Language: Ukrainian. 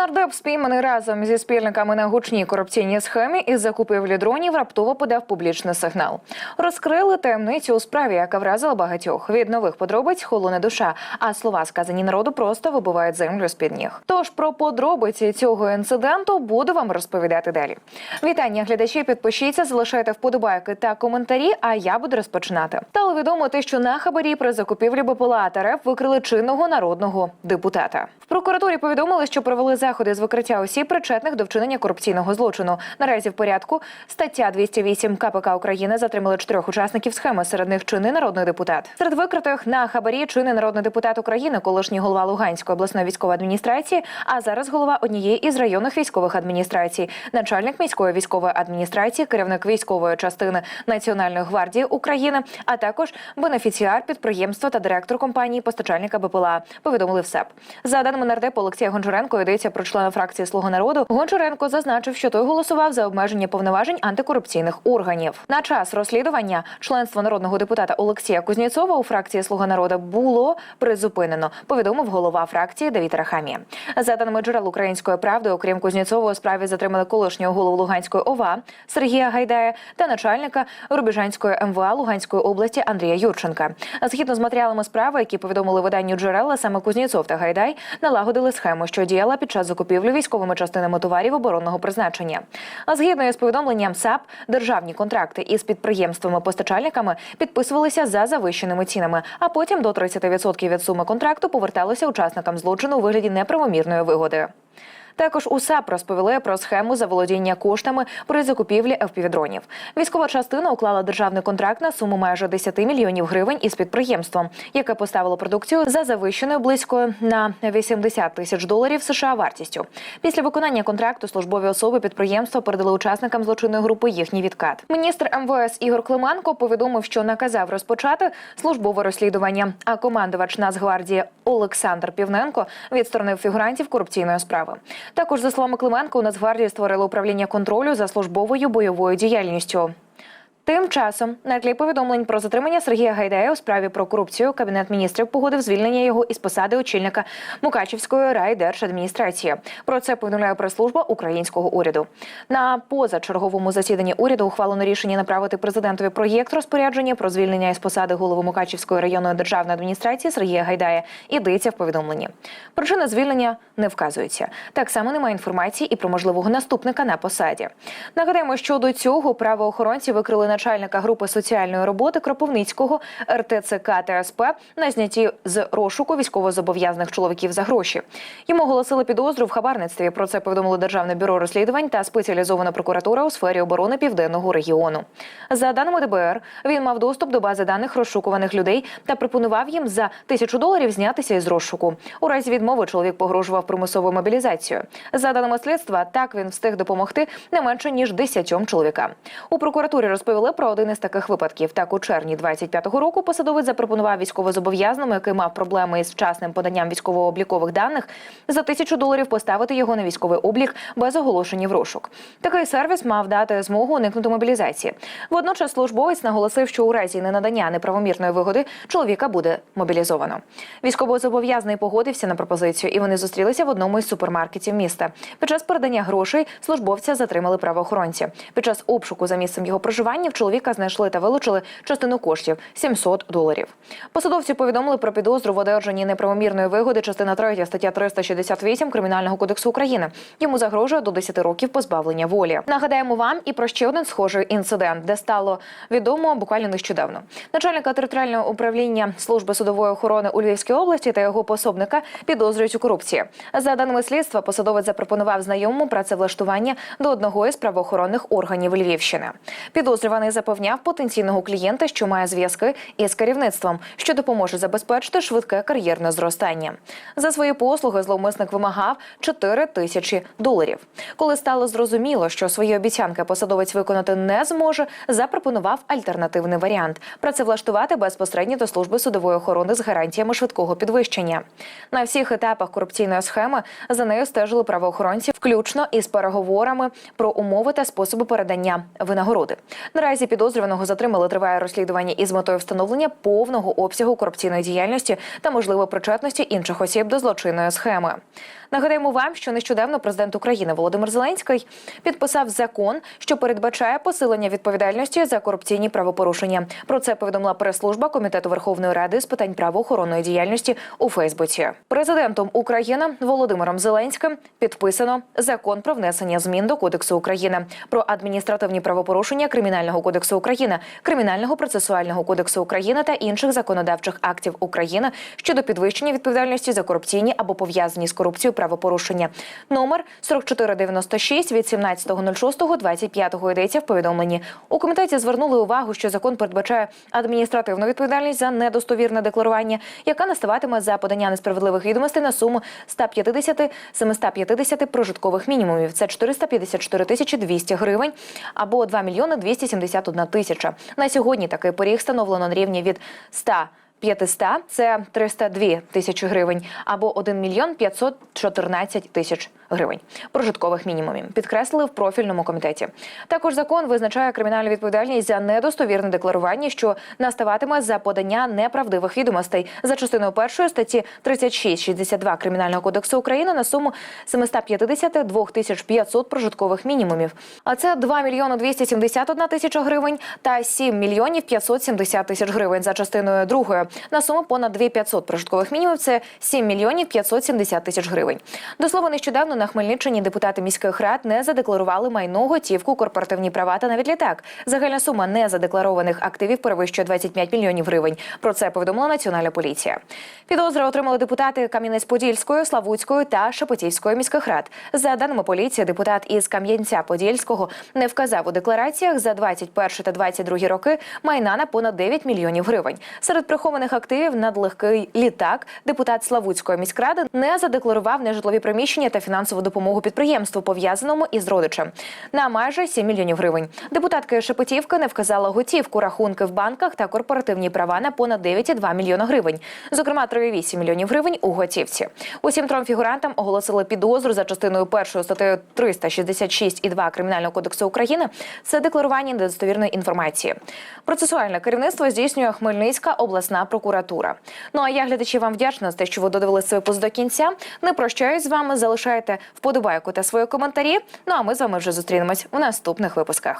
Нардеп спійманий разом зі спільниками на гучній корупційній схемі із закупівлі дронів раптово подав публічний сигнал. Розкрили таємницю у справі, яка вразила багатьох. Від нових подробиць холоне душа, а слова сказані народу просто вибивають землю з під ніг. Тож про подробиці цього інциденту буду вам розповідати далі. Вітання, глядачі. Підпишіться, залишайте вподобайки та коментарі. А я буду розпочинати. Стало відомо те, що на хабарі при закупівлі БПЛА та РФ викрили чинного народного депутата. В прокуратурі повідомили, що провели заходи з викриття осіб, причетних до вчинення корупційного злочину. Наразі в порядку стаття 208 КПК України затримали чотирьох учасників схеми. Серед них чинний народний депутат. Серед викритих на хабарі чинний народний депутат України, колишній голова Луганської обласної військової адміністрації, а зараз голова однієї із районних військових адміністрацій, начальник міської військової адміністрації, керівник військової частини Національної гвардії України, а також бенефіціар підприємства та директор компанії постачальника БПЛА. Повідомили в СЕП. За даними нардепа Олексія Гончаренко, йдеться про члена фракції Слуга народу. Гончаренко зазначив, що той голосував за обмеження повноважень антикорупційних органів. На час розслідування членство народного депутата Олексія Кузнєцова у фракції Слуга народу було призупинено. Повідомив голова фракції Давід Рахамія. За даними джерел української правди, окрім Кузнєцова, у справі затримали колишнього голову Луганської ОВА Сергія Гайдая та начальника Рубіжанської МВА Луганської області Андрія Юрченка. Згідно з матеріалами справи, які повідомили виданню джерела, саме Кузнєцов та Гайдай налагодили схему, що діяла під час закупівлі військовими частинами товарів оборонного призначення. А згідно із повідомленням САП, державні контракти із підприємствами-постачальниками підписувалися за завищеними цінами, а потім до 30% від суми контракту поверталися учасникам злочину у вигляді неправомірної вигоди. Також у САП розповіли про схему заволодіння коштами при закупівлі FPV-дронів. Військова частина уклала державний контракт на суму майже 10 мільйонів гривень із підприємством, яке поставило продукцію за завищеною близько на 80 тисяч доларів США вартістю. Після виконання контракту службові особи підприємства передали учасникам злочинної групи їхній відкат. Міністр МВС Ігор Клименко повідомив, що наказав розпочати службове розслідування. А командувач Нацгвардії Олександр Півненко відсторонив фігурантів корупційної справи. Також за словами Клименко, у Нацгвардії створили управління контролю за службовою бойовою діяльністю. Тим часом на тлі повідомлень про затримання Сергія Гайдая у справі про корупцію кабінет міністрів погодив звільнення його із посади очільника Мукачівської райдержадміністрації. Про це повідомляє прес-служба українського уряду. На позачерговому засіданні уряду ухвалено рішення направити президентові проєкт розпорядження про звільнення із посади голови Мукачівської районної державної адміністрації Сергія Гайдая. Ідеться в повідомленні. Причина звільнення не вказується. Так само немає інформації і про можливого наступника на посаді. Нагадаємо, що до цього правоохоронці викрили начальника групи соціальної роботи Кропивницького РТЦК та СП на знятті з розшуку військовозобов'язаних чоловіків за гроші. Йому оголосили підозру в хабарництві. Про це повідомило Державне бюро розслідувань та спеціалізована прокуратура у сфері оборони південного регіону. За даними ДБР, він мав доступ до бази даних розшукуваних людей та пропонував їм за тисячу доларів знятися із розшуку. У разі відмови чоловік погрожував примусовою мобілізацією. За даними слідства, так він встиг допомогти не менше ніж десятьом чоловікам. У прокуратурі розповіли про один із таких випадків. Так, у червні 25-го року посадовець запропонував військовозобов'язаному, який мав проблеми із вчасним поданням військово-облікових даних, за тисячу доларів поставити його на військовий облік без оголошення в розшук. Такий сервіс мав дати змогу уникнути мобілізації. Водночас службовець наголосив, що у разі ненадання неправомірної вигоди чоловіка буде мобілізовано. Військовозобов'язаний погодився на пропозицію, і вони зустрілися в одному із супермаркетів міста. Під час передання грошей службовця затримали правоохоронці. Під час обшуку за місцем його проживання в чоловіка знайшли та вилучили частину коштів 700 доларів. Посадовці повідомили про підозру в одержанні неправомірної вигоди. Частина 3 стаття 368 кримінального кодексу України. Йому загрожує до 10 років позбавлення волі. Нагадаємо вам і про ще один схожий інцидент, де стало відомо буквально нещодавно. Начальника територіального управління служби судової охорони у Львівській області та його пособника підозрюють у корупції. За даними слідства, посадовець запропонував знайомому працевлаштування до одного із правоохоронних органів Львівщини. Підозрюваний запевняв потенційного клієнта, що має зв'язки із керівництвом, що допоможе забезпечити швидке кар'єрне зростання. За свої послуги зловмисник вимагав 4 тисячі доларів. Коли стало зрозуміло, що свої обіцянки посадовець виконати не зможе, запропонував альтернативний варіант працевлаштувати безпосередньо до служби судової охорони з гарантіями швидкого підвищення. На всіх етапах корупційної схеми за нею стежили правоохоронці, включно із переговорами про умови та способи передання винагороди. Наразі підозрюваного затримали триває розслідування із метою встановлення повного обсягу корупційної діяльності та можливо причетності інших осіб до злочинної схеми. Нагадаємо вам, що нещодавно президент України Володимир Зеленський підписав закон, що передбачає посилення відповідальності за корупційні правопорушення. Про це повідомила прес-служба комітету Верховної Ради з питань правоохоронної діяльності у Фейсбуці. Президентом України Володимиром Зеленським підписано закон про внесення змін до Кодексу України про адміністративні правопорушення Кримінального кодексу України, Кримінального процесуального кодексу України та інших законодавчих актів України щодо підвищення відповідальності за корупційні або пов'язані з корупцією правопорушення. Номер 4496 від 17.06.25 йдеться в повідомленні. У комітеті звернули увагу, що закон передбачає адміністративну відповідальність за недостовірне декларування, яка наставатиме за подання несправедливих відомостей на суму 150-750 прожиткових мінімумів. Це 454 тисячі 200 гривень або 2 мільйони 271 тисяча. На сьогодні такий поріг встановлено на рівні від 100 500 – це 302 тисячі гривень або 1 мільйон 514 тисяч гривень прожиткових мінімумів. Підкреслили в профільному комітеті. Також закон визначає кримінальну відповідальність за недостовірне декларування, що наставатиме за подання неправдивих відомостей за частиною першої статті 36-62 Кримінального кодексу України на суму 752 тисяч 500 прожиткових мінімумів. А це 2 мільйони 271 тисяча гривень та 7 мільйонів 570 тисяч гривень за частиною другої на суму понад 2500 прожиткових мінімумів. Це 7 мільйонів 570 тисяч гривень. До слова, нещодавно на Хмельниччині депутати міських рад не задекларували майно, готівку, корпоративні права та навіть літак. Загальна сума незадекларованих активів перевищує 25 мільйонів гривень. Про це повідомила Національна поліція. Підозри отримали депутати Кам'янець-Подільської, Славутської та Шепетівської міських рад. За даними поліції, депутат із Кам'янця-Подільського не вказав у деклараціях за 21 та 22 роки майна на понад 9 мільйонів гривень. Серед прихованих активів надлегкий літак. Депутат Славутської міськради не задекларував нежитлові приміщення та фінансову допомогу підприємству, пов'язаному із родичем, на майже 7 мільйонів гривень. Депутатка Шепетівки не вказала готівку, рахунки в банках та корпоративні права на понад 9,2 мільйона гривень. Зокрема, 3,8 мільйонів гривень у готівці. Усім трьом фігурантам оголосили підозру за частиною першої статтею 366 і 2 Кримінального кодексу України. Це декларування недостовірної інформації. Процесуальне керівництво здійснює Хмельницька обласна прокуратура. Ну а я глядачі вам вдячна за те, що ви додивилися випуск до кінця. Не прощаюсь з вами. Залишайте вподобайку та свої коментарі. Ну а ми з вами вже зустрінемось у наступних випусках.